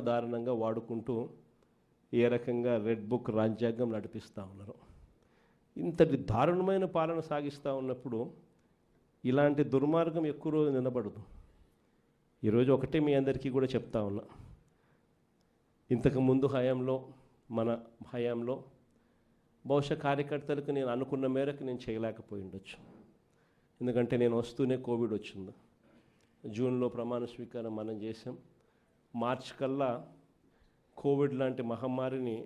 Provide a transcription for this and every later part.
దారుణంగా వాడుకుంటూ ఏ రకంగా రెడ్ బుక్ రాజ్యాంగం నడిపిస్తూ ఉన్నారు. ఇంతటి దారుణమైన పాలన సాగిస్తూ ఉన్నప్పుడు ఇలాంటి దుర్మార్గం ఎక్కువ రోజు నిలబడదు. ఈరోజు ఒకటే మీ అందరికీ కూడా చెప్తా ఉన్నా. ఇంతకు ముందు హయాంలో మన హయాంలో బహుశా కార్యకర్తలకు నేను అనుకున్న మేరకు నేను చేయలేకపోయి ఉండొచ్చు ఎందుకంటే నేను వస్తూనే కోవిడ్ వచ్చింది. జూన్లో ప్రమాణ స్వీకారం మనం చేసాం మార్చ్ కల్లా కోవిడ్ లాంటి మహమ్మారిని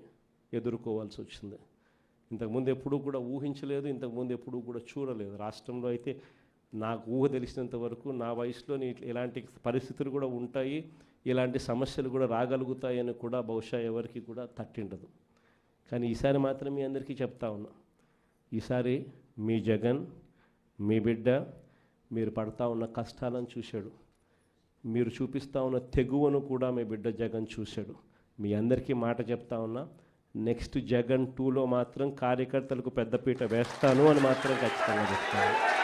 ఎదుర్కోవాల్సి వచ్చింది. ఇంతకుముందు ఎప్పుడూ కూడా ఊహించలేదు ఇంతకుముందు ఎప్పుడూ కూడా చూడలేదు. రాష్ట్రంలో అయితే నాకు ఊహ తెలిసినంత వరకు నా వయసులో ఇలాంటి పరిస్థితులు కూడా ఉంటాయి ఇలాంటి సమస్యలు కూడా రాగలుగుతాయని కూడా బహుశా ఎవరికి కూడా తట్టిండదు. కానీ ఈసారి మాత్రం మీ అందరికీ చెప్తా ఉన్నా ఈసారి మీ జగన్ మీ బిడ్డ మీరు పడతా ఉన్న కష్టాలను చూశాడు. మీరు చూపిస్తా ఉన్న తెగువను కూడా మీ బిడ్డ జగన్ చూశాడు. మీ అందరికీ మాట చెప్తా ఉన్నా నెక్స్ట్ జగన్ టూలో మాత్రం కార్యకర్తలకు పెద్దపీట వేస్తాను అని మాత్రం ఖచ్చితంగా చెప్తాను.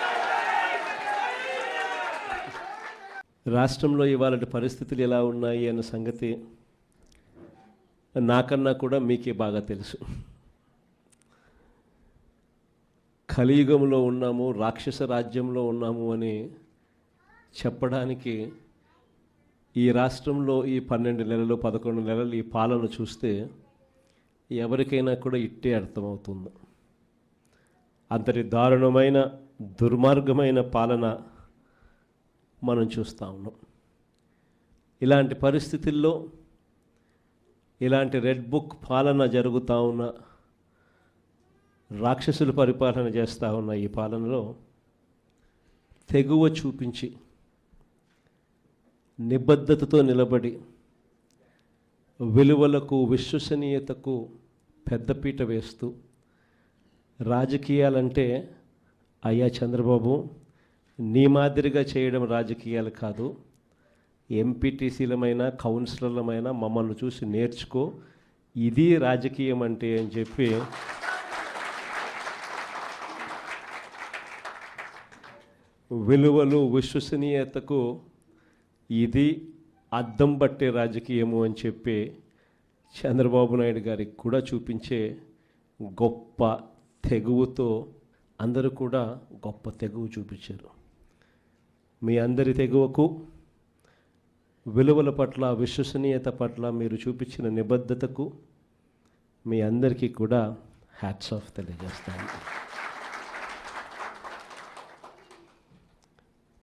రాష్ట్రంలో ఇవాళ పరిస్థితులు ఎలా ఉన్నాయి అన్న సంగతి నాకన్నా కూడా మీకే బాగా తెలుసు. కలియుగంలో ఉన్నాము రాక్షస రాజ్యంలో ఉన్నాము అని చెప్పడానికి ఈ రాష్ట్రంలో ఈ పన్నెండు నెలలు పదకొండు నెలలు ఈ పాలన చూస్తే ఎవరికైనా కూడా ఇట్టే అర్థమవుతుంది. అంతటి దారుణమైన దుర్మార్గమైన పాలన మనం చూస్తూ ఉన్నాం. ఇలాంటి పరిస్థితుల్లో ఇలాంటి రెడ్ బుక్ పాలన జరుగుతూ ఉన్న రాక్షసులు పరిపాలన చేస్తూ ఉన్న ఈ పాలనలో తెగువ చూపించి నిబద్ధతతో నిలబడి విలువలకు విశ్వసనీయతకు పెద్దపీట వేస్తూ రాజకీయాలంటే అయ్యా చంద్రబాబు నీ మాదిరిగా చేయడం రాజకీయాలు కాదు. ఎంపీటీసీలమైన కౌన్సిలర్లమైన మమ్మల్ని చూసి నేర్చుకో. ఇది రాజకీయం అంటే అని చెప్పి విలువలు విశ్వసనీయతకు ఇది అద్దం పట్టే రాజకీయము అని చెప్పి చంద్రబాబు నాయుడు గారికి కూడా చూపించే గొప్ప తెగువతో అందరూ కూడా గొప్ప తెగువ చూపించారు. మీ అందరి తెగువకు విలువల పట్ల విశ్వసనీయత పట్ల మీరు చూపించిన నిబద్ధతకు మీ అందరికీ కూడా హ్యాట్స్ ఆఫ్ తెలియజేస్తాను.